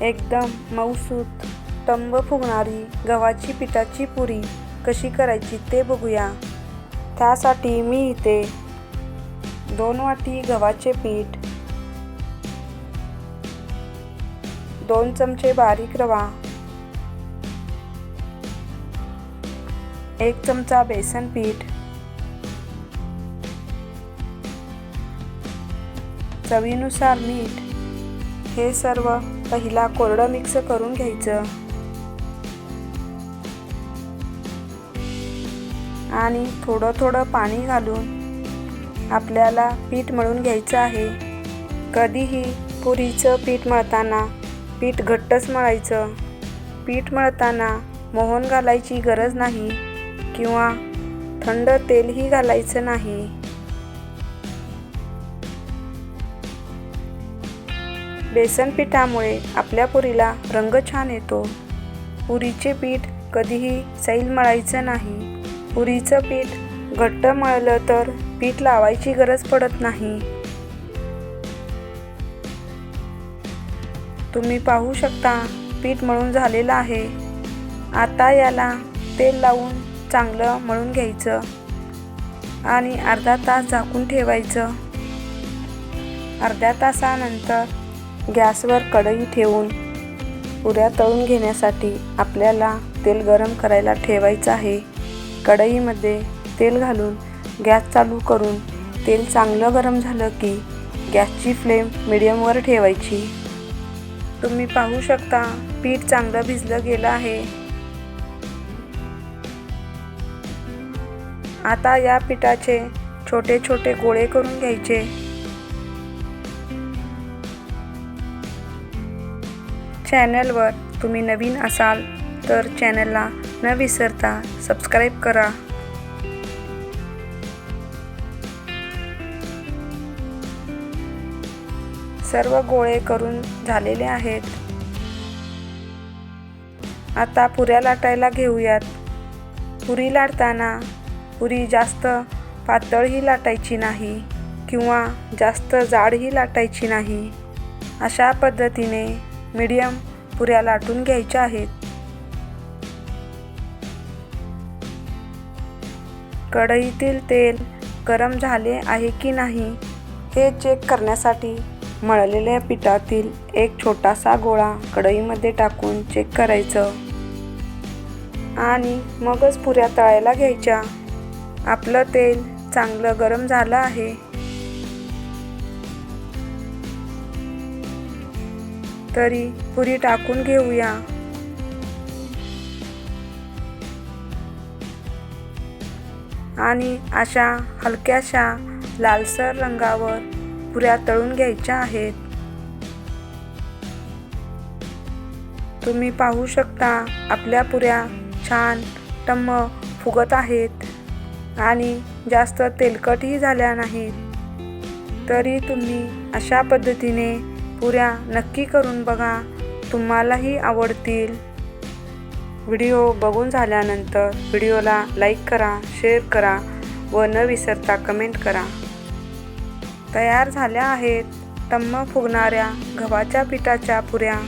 एकदम मऊसूत टंब फुगणारी गव्हाची पिठाची पुरी कशी करायची ते बघूया. त्यासाठी मी इथे दोन वाटी गव्हाचे पीठ दोन चमचे बारीक रवा एक चमचा बेसन पीठ चवीनुसार मीठ हे सर्व पहिला कोरडं मिक्स करून घ्यायचं. आणि थोडं थोडं पाणी घालून आपल्याला पीठ मळून घ्यायचं आहे. कधीही पुरीचं पीठ मळताना पीठ घट्टच मळायचं. पीठ मळताना मोहन घालायची गरज नाही किंवा थंड तेलही घालायचं नाही. बेसन पिठामुळे आपल्या पुरीला रंग छान येतो. पुरीचे पीठ कधीही सैल मळायचं नाही. पुरीचं पीठ घट्ट मळलं तर पीठ लावायची गरज पडत नाही. तुम्ही पाहू शकता पीठ मळून झालेलं आहे. आता याला तेल लावून चांगलं मळून घ्यायचं आणि अर्धा तास झाकून ठेवायचं. अर्ध्या तासानंतर गॅसवर कढई ठेवून पुऱ्या तळून घेण्यासाठी आपल्याला तेल गरम करायला ठेवायचं आहे. कढईमध्ये तेल घालून गॅस चालू करून तेल चांगलं गरम झालं की गॅसची फ्लेम मिडियमवर ठेवायची. तुम्ही पाहू शकता पीठ चांगलं भिजलं गेलं आहे. आता या पिठाचे छोटे छोटे गोळे करून घ्यायचे. चॅनलवर तुम्ही नवीन असाल तर चॅनलला न विसरता सबस्क्राईब करा. सर्व गोळे करून झालेले आहेत. आता पुऱ्या लाटायला घेऊयात. पुरी लाटताना पुरी जास्त पातळही लाटायची नाही किंवा जास्त जाडही लाटायची नाही. अशा पद्धतीने मीडियम पुऱ्या लाटून घ्यायच्या आहेत. कढईतील तेल गरम झाले आहे की नाही हे चेक करण्यासाठी मळलेल्या पिठातील एक छोटासा गोळा कढईमध्ये टाकून चेक करायचं. आणि मगच पुऱ्या तळायला घ्यायच्या. आपलं तेल चांगलं गरम झालं आहे. तरी पुरी टाकून घेऊया. आणि अशा हलक्याशा लालसर रंगावर पुऱ्या तळून घ्यायच्या आहेत. तुम्ही पाहू शकता आपल्या पुऱ्या छान टम्म फुगत आहेत आणि जास्त तेलकटही झाल्या नाहीत. तरी तुम्ही अशा पद्धतीने पुऱ्या नक्की करून बघा. तुम्हालाही आवडतील. व्हिडिओ बघून झाल्यानंतर व्हिडिओला लाईक करा शेअर करा व न विसरता कमेंट करा. तयार झाल्या आहेत टम्म फुगणाऱ्या गव्हाच्या पिठाच्या पुऱ्या.